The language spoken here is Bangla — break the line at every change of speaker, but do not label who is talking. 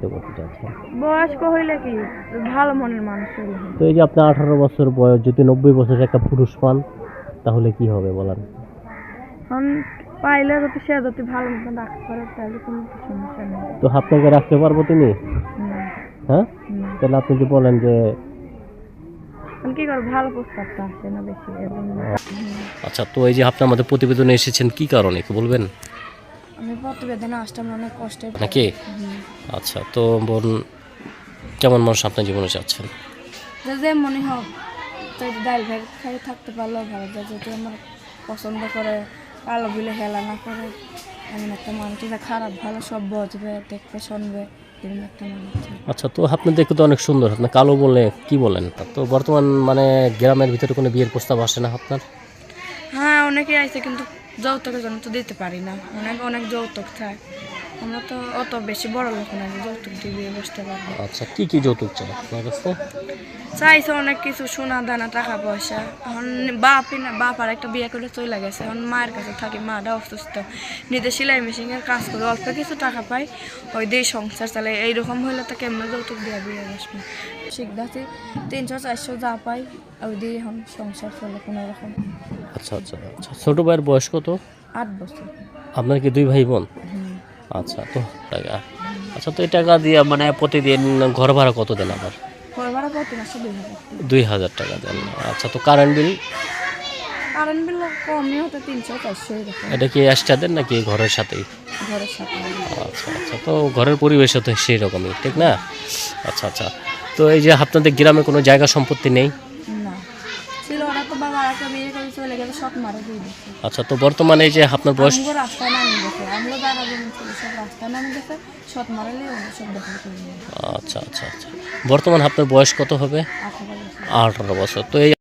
বিয়ে করতে চাচ্ছেন?
বয়স্ক হইলে কি? ভালো মনের মানুষ হইলে। হয়।
তো এই যে আপনি আঠারো বছর বয়স যদি নব্বই বছরের একটা পুরুষ পান তাহলে কি হবে বলেন?
এখন পাইলে যদি সে যদি ভালো মতন রাখতে পারে তাহলে কোনো সমস্যা নেই।
তো আপনাকে রাখতে পারব তিনি?
না,
হ্যাঁ?
না।
তাহলে আপনি যে বলেন যে
এখন কি করে ভালো প্রস্তাবটা আসে না বেশি এর জন্য
আচ্ছা তো এই যে আপনি আমাদের প্রতিবেদনে এসেছেন কি কারণে একটু বলবেন?
আমি প্রতিবেদনে আসতাম অনেক কষ্টে
নাকি? আচ্ছা তো বোন কেমন মানুষ আপনার জীবনে চাচ্ছেন?
যে মনে হোক ডাল ভাই খাই থাকতে পারলেও ভালো যে যদি আমার পছন্দ করে কালো বিলে হেলা না করে এমন একটা মানুষ। যে খারাপ ভালো সব বুঝবে দেখবে শুনবে।
আচ্ছা তো আপনি দেখতে তো অনেক সুন্দর আপনি কালো বলে কি বলেন? তো বর্তমান মানে গ্রামের ভিতরে কোনো বিয়ের প্রস্তাব আসে না আপনার?
হ্যাঁ অনেকে আছে কিন্তু যৌতুকের জন্য তো দিতে পারি না। অনেক অনেক যৌতুক থাকে। আমরা তো অত বেশি বড় লোক না যে যৌতুক দিয়ে বিয়ে বসতে পারব।
আচ্ছা কি কি যৌতুক চাই আপনার কাছে?
চাইছে অনেক কিছু সোনা দানা টাকা পয়সা। এখন বাপই না বাপ আর একটা বিয়ে করে চলে গেছে। এখন মায়ের কাছে থাকি মাটা অসুস্থ। নিজে সেলাই মেশিনের কাজ করে অল্প কিছু টাকা পাই ওই দিয়ে সংসার চালাই। এইরকম হলে তো কেমন যৌতুক দিয়ে বিয়ে বসবে? শিখদাতে তিনশো চারশো যা পাই ওই দিয়ে এখন সংসার চলে কোনো রকম।
আচ্ছা আচ্ছা আচ্ছা। ছোটো ভাইয়ের বয়স কত?
আট বছর।
আপনার কি দুই ভাই বোন। আচ্ছা তো টাকা। আচ্ছা তো এই টাকা দিয়ে মানে প্রতিদিন ঘর ভাড়া কত দেন আবার?
ঘর ভাড়া প্রতি মাসে দুই হাজার
টাকা। দেন আচ্ছা তো কারেন্ট বিল
কারেন্ট বিল কমই হতো তিনশো চারশো
এটা কি এক্সট্রা দেন নাকি ঘরের সাথেই?
ঘরের সাথে।
আচ্ছা আচ্ছা তো ঘরের পরিবেশও তো সেই রকমই ঠিক না? আচ্ছা আচ্ছা তো এই যে আপনাদের গ্রামে কোনো জায়গা সম্পত্তি নেই?
না ছিল ওরা তো বাবা একটা বিয়ে করে চলে গেছে সব মারা দিয়ে দিচ্ছে
আচ্ছা তো বর্তমানে এই যে আপনার বয়স
আমগো রাস্তায় নামি গেছে আমগো জায়গা জমি ছিল সব রাস্তায় নামি গেছে সব মারালে ওরা সব দখল করে নিয়ে
আচ্ছা আচ্ছা আচ্ছা। বর্তমান আপনার বয়স কত হবে? আঠারো বছর। তো এই